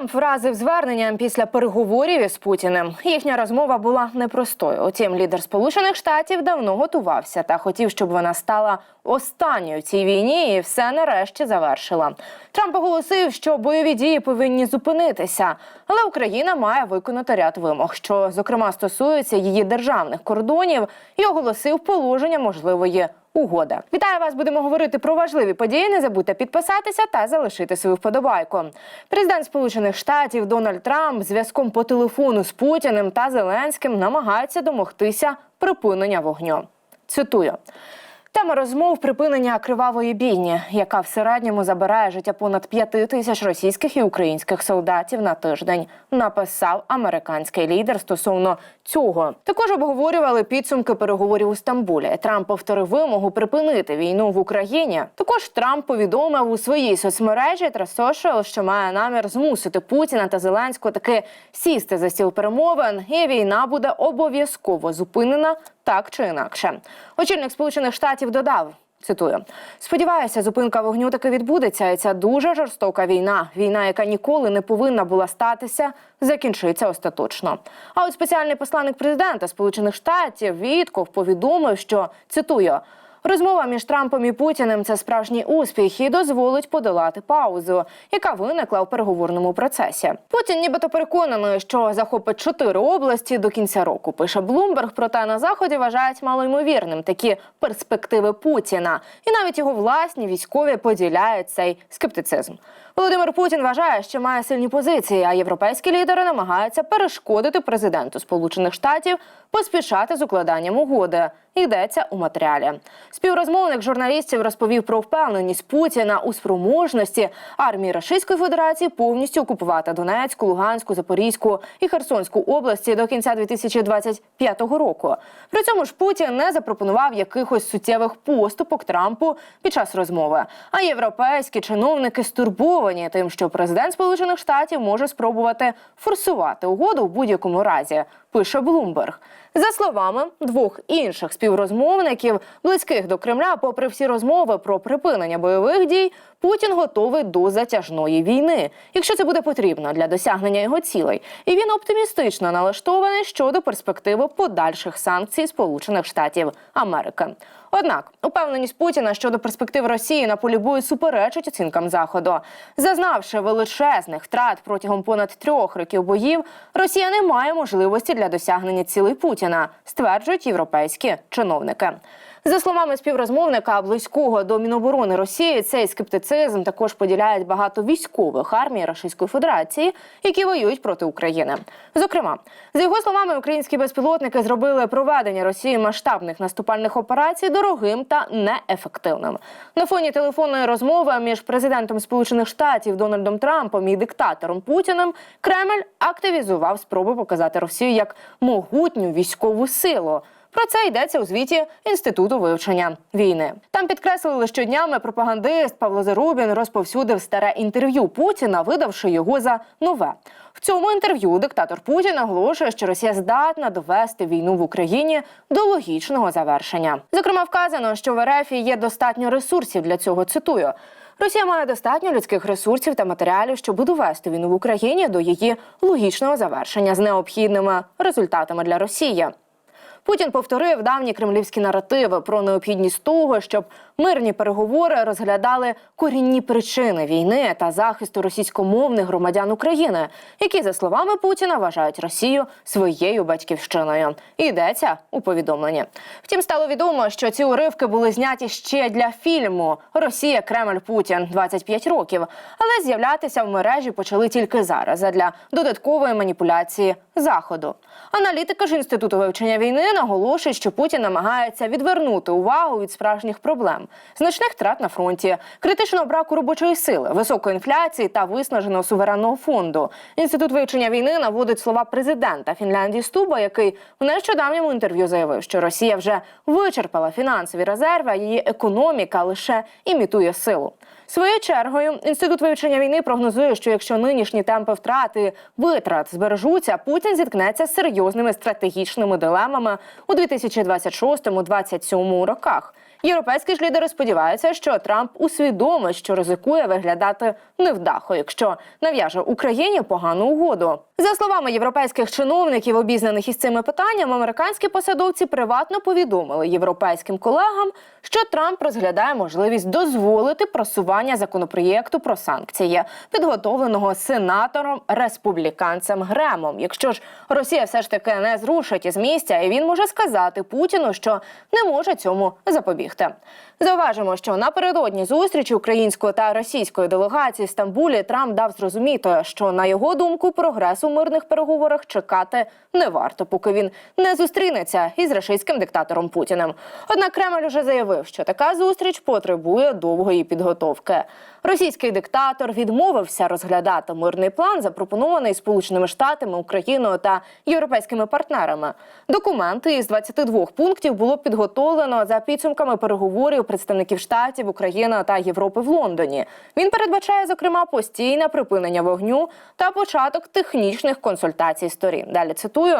Трамп вразив зверненням після переговорів із Путіним. Їхня розмова була непростою. Утім, лідер Сполучених Штатів давно готувався та хотів, щоб вона стала останньою цій війні і все нарешті завершила. Трамп оголосив, що бойові дії повинні зупинитися, але Україна має виконати ряд вимог, що зокрема стосується її державних кордонів, і оголосив положення можливої угоди. Вітаю вас! Будемо говорити про важливі події. Не забудьте підписатися та залишити свою вподобайку. Президент Сполучених Штатів Дональд Трамп зв'язком по телефону з Путіним та Зеленським намагається домогтися припинення вогню. Цитую. Тема розмов припинення кривавої бійні, яка в середньому забирає життя понад п'яти тисяч російських і українських солдатів на тиждень, написав американський лідер стосовно цього. Також обговорювали підсумки переговорів у Стамбулі. Трамп повторив вимогу припинити війну в Україні. Також Трамп повідомив у своїй соцмережі Social, що має намір змусити Путіна та Зеленського таки сісти за стіл перемовин, і війна буде обов'язково зупинена так чи інакше. Очільник Сполучених Штатів додав. Цитую, сподіваюся, зупинка вогню таки відбудеться, і ця дуже жорстока війна. Війна, яка ніколи не повинна була статися, закінчиться остаточно. А от спеціальний посланник президента Сполучених Штатів Вітков повідомив, що цитую. Розмова між Трампом і Путіним це справжній успіх і дозволить подолати паузу, яка виникла у переговорному процесі. Путін нібито переконаний, що захопить чотири області до кінця року. Пише Блумберг, проте на заході вважають малоймовірним такі перспективи Путіна, і навіть його власні військові поділяють цей скептицизм. Володимир Путін вважає, що має сильні позиції, а європейські лідери намагаються перешкодити президенту Сполучених Штатів поспішати з укладанням угоди. Йдеться у матеріалі. Співрозмовник журналістів розповів про впевненість Путіна у спроможності армії Російської Федерації повністю окупувати Донецьку, Луганську, Запорізьку і Херсонську області до кінця 2025 року. При цьому ж Путін не запропонував якихось суттєвих поступок Трампу під час розмови. А європейські чиновники стурбовані тим, що президент Сполучених Штатів може спробувати форсувати угоду в будь-якому разі. Пише Блумберг. За словами двох інших співрозмовників, близьких до Кремля, попри всі розмови про припинення бойових дій, Путін готовий до затяжної війни, якщо це буде потрібно для досягнення його цілей. І він оптимістично налаштований щодо перспективи подальших санкцій Сполучених Штатів Америки. Однак упевненість Путіна щодо перспектив Росії на полі бою суперечить оцінкам заходу. Зазнавши величезних втрат протягом понад трьох років боїв, Росія не має можливості для досягнення цілей Путіна, стверджують європейські чиновники. За словами співрозмовника близького до Міноборони Росії, цей скептицизм також поділяють багато військових армій Російської Федерації, які воюють проти України. Зокрема, за його словами, українські безпілотники зробили проведення Росії масштабних наступальних операцій дорогим та неефективним. На фоні телефонної розмови між президентом Сполучених Штатів Дональдом Трампом і диктатором Путіним Кремль активізував спроби показати Росію як могутню військову силу. Про це йдеться у звіті інституту вивчення війни. Там підкреслили, що днями пропагандист Павло Зарубін розповсюдив старе інтерв'ю Путіна, видавши його за нове. В цьому інтерв'ю диктатор Путін оголошує, що Росія здатна довести війну в Україні до логічного завершення. Зокрема, вказано, що в РФ є достатньо ресурсів для цього. Цитую. Росія має достатньо людських ресурсів та матеріалів, щоб довести війну в Україні до її логічного завершення з необхідними результатами для Росії. Путін повторив давні кремлівські наративи про необхідність того, щоб мирні переговори розглядали корінні причини війни та захисту російськомовних громадян України, які, за словами Путіна, вважають Росію своєю батьківщиною. Йдеться у повідомленні. Втім, стало відомо, що ці уривки були зняті ще для фільму Росія, Кремль, Путін 25 років, але з'являтися в мережі почали тільки зараз задля додаткової маніпуляції заходу. Аналітики ж інституту вивчення війни наголошують, що Путін намагається відвернути увагу від справжніх проблем, значних втрат на фронті, критичного браку робочої сили, високої інфляції та виснаженого суверенного фонду. Інститут вивчення війни наводить слова президента Фінляндії Стуба, який в нещодавньому інтерв'ю заявив, що Росія вже вичерпала фінансові резерви, а її економіка лише імітує силу. Своєю чергою інститут вивчення війни прогнозує, що якщо нинішні темпи втрати витрат збережуться, Путін зіткнеться з серйозними стратегічними дилемами у 2026-2027 роках. Європейські ж лідери сподіваються, що Трамп усвідомить, що ризикує виглядати невдахо, якщо нав'яже Україні погану угоду. За словами європейських чиновників, обізнаних із цими питаннями, американські посадовці приватно повідомили європейським колегам, що Трамп розглядає можливість дозволити просування законопроєкту про санкції, підготовленого сенатором республіканцем Гремом. Якщо ж Росія все ж таки не зрушить із місця, і він може сказати Путіну, що не може цьому запобігти. Зауважимо, що напередодні зустрічі української та російської делегації в Стамбулі Трамп дав зрозуміти, що на його думку прогрес мирних переговорах чекати не варто, поки він не зустрінеться із рашистським диктатором Путіним. Однак Кремль уже заявив, що така зустріч потребує довгої підготовки. Російський диктатор відмовився розглядати мирний план, запропонований Сполученими Штатами, Україною та європейськими партнерами. Документи із 22 пунктів було підготовлено за підсумками переговорів представників штатів, України та Європи в Лондоні. Він передбачає, зокрема, постійне припинення вогню та початок технічних консультацій сторін. Далі цитую: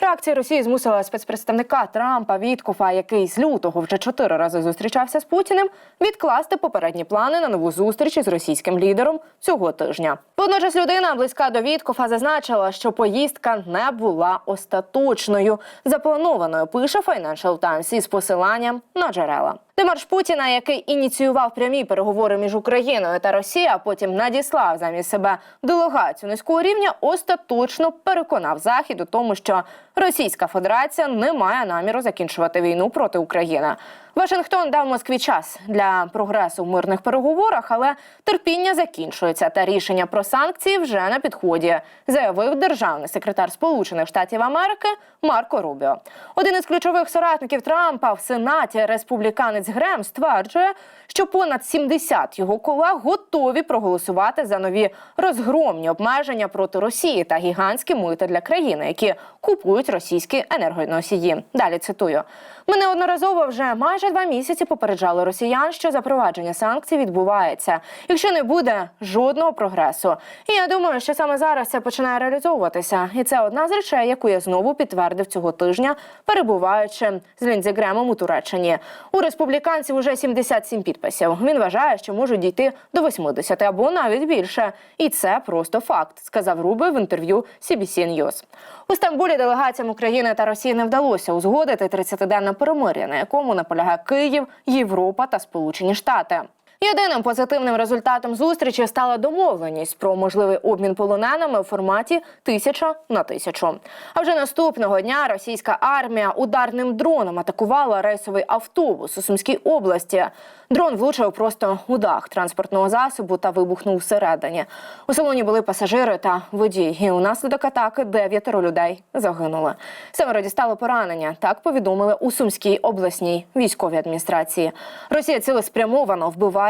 реакція Росії змусила спецпредставника Трампа Віткофа, який з лютого вже чотири рази зустрічався з Путіним, відкласти попередні плани на нову зустріч із російським лідером цього тижня. Водночас людина близька до Віткофа зазначила, що поїздка не була остаточною, запланованою. Пише Financial Times із посиланням на джерела. Демарш Путіна, який ініціював прямі переговори між Україною та Росією, а потім надіслав замість себе делегацію низького рівня, остаточно переконав Захід у тому, що Російська Федерація не має наміру закінчувати війну проти України. Вашингтон дав Москві час для прогресу в мирних переговорах, але терпіння закінчується, та рішення про санкції вже на підході, заявив державний секретар Сполучених Штатів Америки Марко Рубіо. Один із ключових соратників Трампа в Сенаті республіканець Грем стверджує, що понад 70 його колег готові проголосувати за нові розгромні обмеження проти Росії та гігантські мити для країни, які купують російські енергоносії. Далі цитую: ми неодноразово вже майже два місяці попереджали росіян, що запровадження санкцій відбувається, якщо не буде жодного прогресу. І я думаю, що саме зараз це починає реалізовуватися, і це одна з речей, яку я знову підтвердив цього тижня, перебуваючи з Ліндзі Гремом у Туреччині. У республіканців уже 77 підписів. Він вважає, що можуть дійти до 80 або навіть більше. І це просто факт, сказав Руби в інтерв'ю CBC News. У Стамбулі делегаціям України та Росії не вдалося узгодити 30-денне перемир'я, на якому наполягає Київ, Європа та Сполучені Штати. Єдиним позитивним результатом зустрічі стала домовленість про можливий обмін полоненими у форматі тисяча на тисячу. А вже наступного дня російська армія ударним дроном атакувала рейсовий автобус у Сумській області. Дрон влучив просто у дах транспортного засобу та вибухнув всередині. У салоні були пасажири та водій. І унаслідок атаки дев'ятеро людей загинули. Семеро дістали поранення. Так повідомили у Сумській обласній військовій адміністрації. Росія цілеспрямовано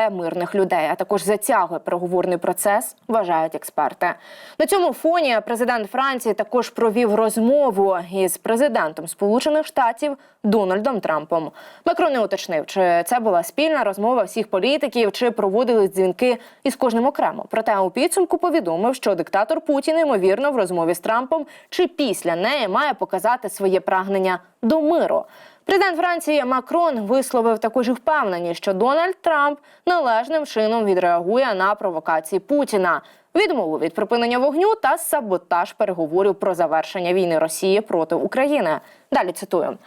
вбиває мирних людей, а також затягує переговорний процес, вважають експерти. На цьому фоні президент Франції також провів розмову із президентом Сполучених Штатів Дональдом Трампом. Макрон не уточнив, чи це була спільна розмова всіх політиків, чи проводили дзвінки із кожним окремо. Проте у підсумку повідомив, що диктатор Путін ймовірно в розмові з Трампом чи після неї має показати своє прагнення до миру. Президент Франції Макрон висловив також і впевненість, що Дональд Трамп належним чином відреагує на провокації Путіна. Відмову від припинення вогню та саботаж переговорів про завершення війни Росії проти України. Далі цитую.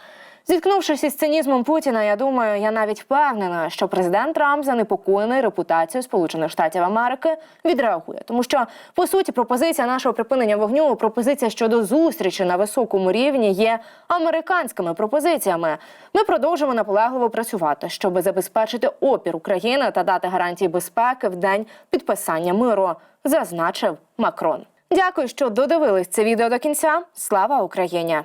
Зіткнувшись із цинізмом Путіна, я думаю, я навіть впевнена, що президент Трамп занепокоєний репутацією Сполучених Штатів Америки відреагує, тому що по суті пропозиція нашого припинення вогню, пропозиція щодо зустрічі на високому рівні є американськими пропозиціями. Ми продовжимо наполегливо працювати, щоб забезпечити опір України та дати гарантії безпеки в день підписання миру, зазначив Макрон. Дякую, що додивились це відео до кінця. Слава Україні!